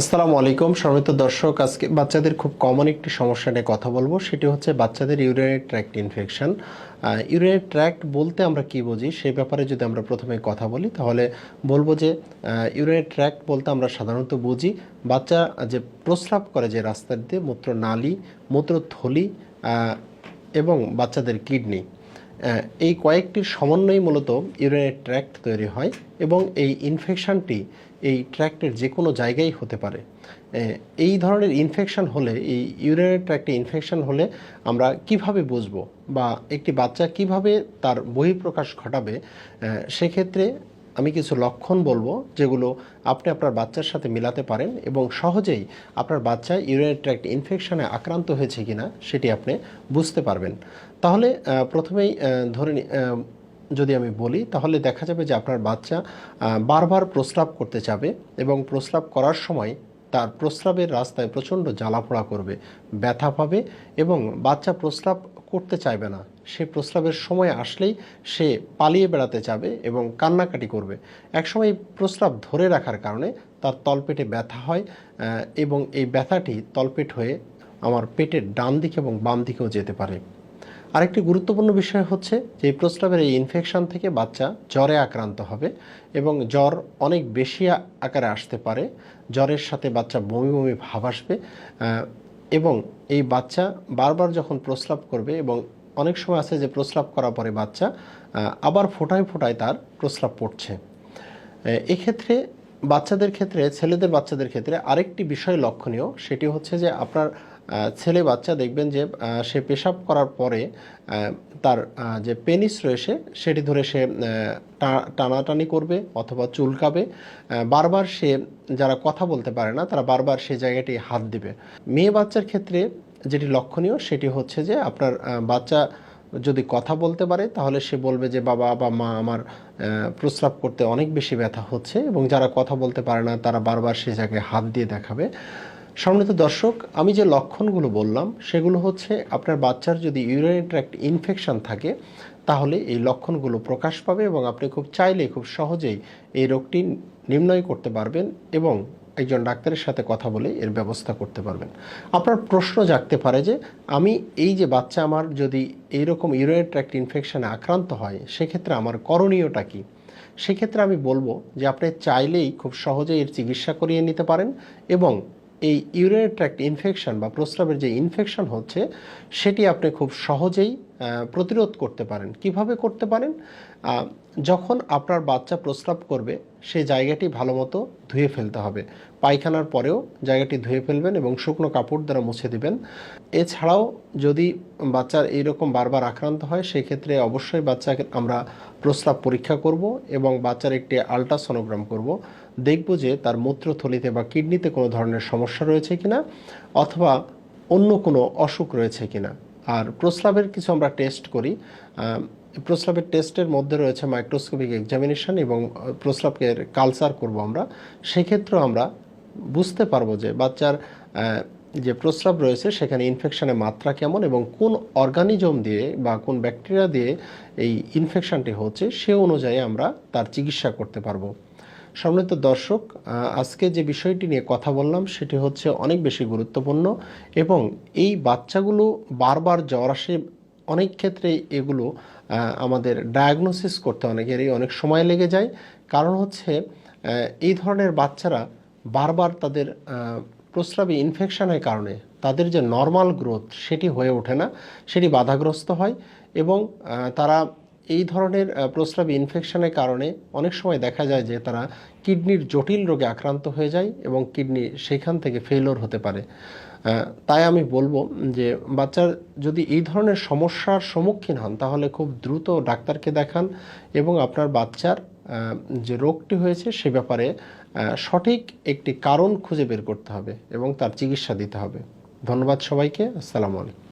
আসসালামু আলাইকুম। সম্মানিত দর্শক আজকে বাচ্চাদের খুব কমন একটি সমস্যা নিয়ে কথা বলব। সেটি হচ্ছে বাচ্চাদের urinary tract infection urinary tract বলতে আমরা কি বুঝি? সেই ব্যাপারে যদি আমরা প্রথমে কথা বলি তাহলে বলব যে ইউরিনারি ট্র্যাক্ট বলতে আমরা সাধারণত বুঝি বাচ্চা যে প্রস্রাব করে যে রাস্তা দিয়ে মূত্র নালী মূত্রথলি আহ, এবং বাচ্চাদের কিডনি এই কয়েকটির সমন্বয়ে মূলত ইউরিনারি ট্র্যাক্ট তৈরি হয় এবং এই ইনফেকশনটি এই ট্র্যাক্টের যে কোনো জায়গায় হতে পারে। এই ধরনের ইনফেকশন হলে, এই ইউরিনারি ট্র্যাক্টে ইনফেকশন হলে আমরা কীভাবে বুঝব বা একটি বাচ্চা কীভাবে তার বহিঃপ্রকাশ ঘটাবে সেক্ষেত্রে আমি কিছু লক্ষণ বলব যেগুলো আপনি আপনার বাচ্চার সাথে মিলাতে পারেন এবং সহজেই আপনার বাচ্চা ইউরিনারি ট্র্যাক্ট ইনফেকশনে আক্রান্ত হয়েছে কিনা সেটি আপনি বুঝতে পারবেন। তাহলে প্রথমেই ধরে যদি আমি বলি, তাহলে দেখা যাবে যে আপনার বাচ্চা বারবার প্রস্রাব করতে চাবে এবং প্রস্রাব করার সময় তার প্রস্রাবের রাস্তায় প্রচণ্ড জ্বালাপোড়া করবে, ব্যথা পাবে এবং বাচ্চা প্রস্রাব করতে চাইবে না। সে প্রস্রাবের সময় আসলেই সে পালিয়ে বেড়াতে চাবে এবং কান্নাকাটি করবে। একসময় প্রস্রাব ধরে রাখার কারণে তার তলপেটে ব্যথা হয় এবং এই ব্যথাটি তলপেট হয়ে আমার পেটের ডান দিকে এবং বাম দিকেও যেতে পারে। আরেকটি গুরুত্বপূর্ণ বিষয় হচ্ছে যে প্রস্রাবের এই ইনফেকশন থেকে বাচ্চা জ্বরে আক্রান্ত হবে এবং জ্বর অনেক বেশি আকারে আসতে পারে। জ্বরের সাথে বাচ্চা বমি বমি ভাব আসবে এবং এই বাচ্চা বারবার যখন প্রস্রাব করবে এবং অনেক সময় আছে যে প্রস্রাব করার পরে বাচ্চা আবার ফোটায় ফোটায় তার প্রস্রাব পড়ছে। এক্ষেত্রে বাচ্চাদের ক্ষেত্রে, ছেলেদের বাচ্চাদের ক্ষেত্রে আরেকটি বিষয় লক্ষণীয়, সেটি হচ্ছে যে আপনার ছেলে বাচ্চা দেখবেন যে সে পেশাব করার পরে তার যে পেনিস রয়েছে, সেটি ধরে সে টানাটানি করবে অথবা চুলকাবে। বারবার সে, যারা কথা বলতে পারে না, তারা বারবার সে জায়গাটি হাত দিবে। মেয়ে বাচ্চার ক্ষেত্রে যেটি লক্ষণীয়, সেটি হচ্ছে যে, আপনার বাচ্চা যদি কথা বলতে পারে, তাহলে সে বলবে যে, বাবা বা মা, আমার প্রস্রাব করতে অনেক বেশি ব্যথা হচ্ছে। এবং যারা কথা বলতে পারে না, তারা বারবার সে জায়গায় হাত দিয়ে দেখাবে। সম্মানিত দর্শক, আমি যে লক্ষণগুলো বললাম, সেগুলো হচ্ছে আপনার বাচ্চার যদি ইউরিনারি ট্র্যাক্ট ইনফেকশন থাকে, তাহলে এই লক্ষণগুলো প্রকাশ পাবে এবং আপনি খুব চাইলে খুব সহজেই এই রোগটি নির্ণয় করতে পারবেন এবং একজন ডাক্তারের সাথে কথা বলে এর ব্যবস্থা করতে পারবেন। আপনার প্রশ্ন জাগতে পারে যে, আমি এই যে বাচ্চা আমার যদি এইরকম ইউরিনারি ট্র্যাক্ট ইনফেকশানে আক্রান্ত হয়, সেক্ষেত্রে আমার করণীয়টা কী? সেক্ষেত্রে আমি বলব যে, আপনি চাইলেই খুব সহজেই এর চিকিৎসা করিয়ে নিতে পারেন এবং এই ইউরিনারি ট্র্যাক্ট ইনফেকশন বা প্রস্রাবের যে ইনফেকশন হচ্ছে সেটি আপনি খুব সহজেই প্রতিরোধ করতে পারেন। কীভাবে করতে পারেন? যখন আপনার বাচ্চা প্রস্রাব করবে সেই জায়গাটি ভালো মতো ধুয়ে ফেলতে হবে। পায়খানার পরেও জায়গাটি ধুয়ে ফেলবেন এবং শুকনো কাপড় দ্বারা মুছে দিবেন। এছাড়াও যদি বাচ্চার এইরকম বারবার আক্রান্ত হয়, সেক্ষেত্রে অবশ্যই বাচ্চাকে আমরা প্রস্রাব পরীক্ষা করব এবং বাচ্চার একটি আলট্রাসোনোগ্রাম করব। দেখব যে তার মূত্রথলিতে বা কিডনিতে কোনো ধরনের সমস্যা রয়েছে কিনা, অথবা অন্য কোনো অসুখ রয়েছে কিনা। আর প্রস্রাবের কিছু আমরা টেস্ট করি। প্রস্রাবের টেস্টের মধ্যে রয়েছে মাইক্রোস্কোপিক এক্সামিনেশন এবং প্রস্রাবকে কালচার করব আমরা। সেক্ষেত্রেও আমরা বুঝতে পারব যে বাচ্চার যে প্রস্রাব রয়েছে, সেখানে ইনফেকশনের মাত্রা কেমন এবং কোন অর্গানিজম দিয়ে বা কোন ব্যাকটেরিয়া দিয়ে এই ইনফেকশনটি হচ্ছে, সে অনুযায়ী আমরা তার চিকিৎসা করতে পারব। সম্মানিত দর্শক আজকে যে বিষয়টি নিয়ে কথা বললাম সেটি হচ্ছে অনেক বেশি গুরুত্বপূর্ণ এবং এই বাচ্চাগুলো বারবার জ্বর আসে অনেক ক্ষেত্রে এগুলো আমাদের ডায়াগনোসিস করতে অনেকেরই অনেক সময় লেগে যায়। কারণ হচ্ছে এই ধরনের বাচ্চারা বারবার তাদের প্রস্রাবে ইনফেকশনের কারণে তাদের যে নর্মাল গ্রোথ সেটি হয়ে ওঠে না, সেটি বাধাগ্রস্ত হয় এবং তারা এই ধরনের প্রস্রাব ইনফেকশনের কারণে অনেক সময় দেখা যায় যে তারা কিডনির জটিল রোগে আক্রান্ত হয়ে যায় এবং কিডনি সেখান থেকে ফেলোর হতে পারে। তাই আমি বলব যে বাচ্চার যদি এই ধরনের সমস্যার সম্মুখীন হন, তাহলে খুব দ্রুত ডাক্তারকে দেখান এবং আপনার বাচ্চার যে রোগটি হয়েছে সে ব্যাপারে সঠিক একটি কারণ খুঁজে বের করতে হবে এবং তার চিকিৎসা দিতে হবে। ধন্যবাদ সবাইকে। আসসালামু আলাইকুম।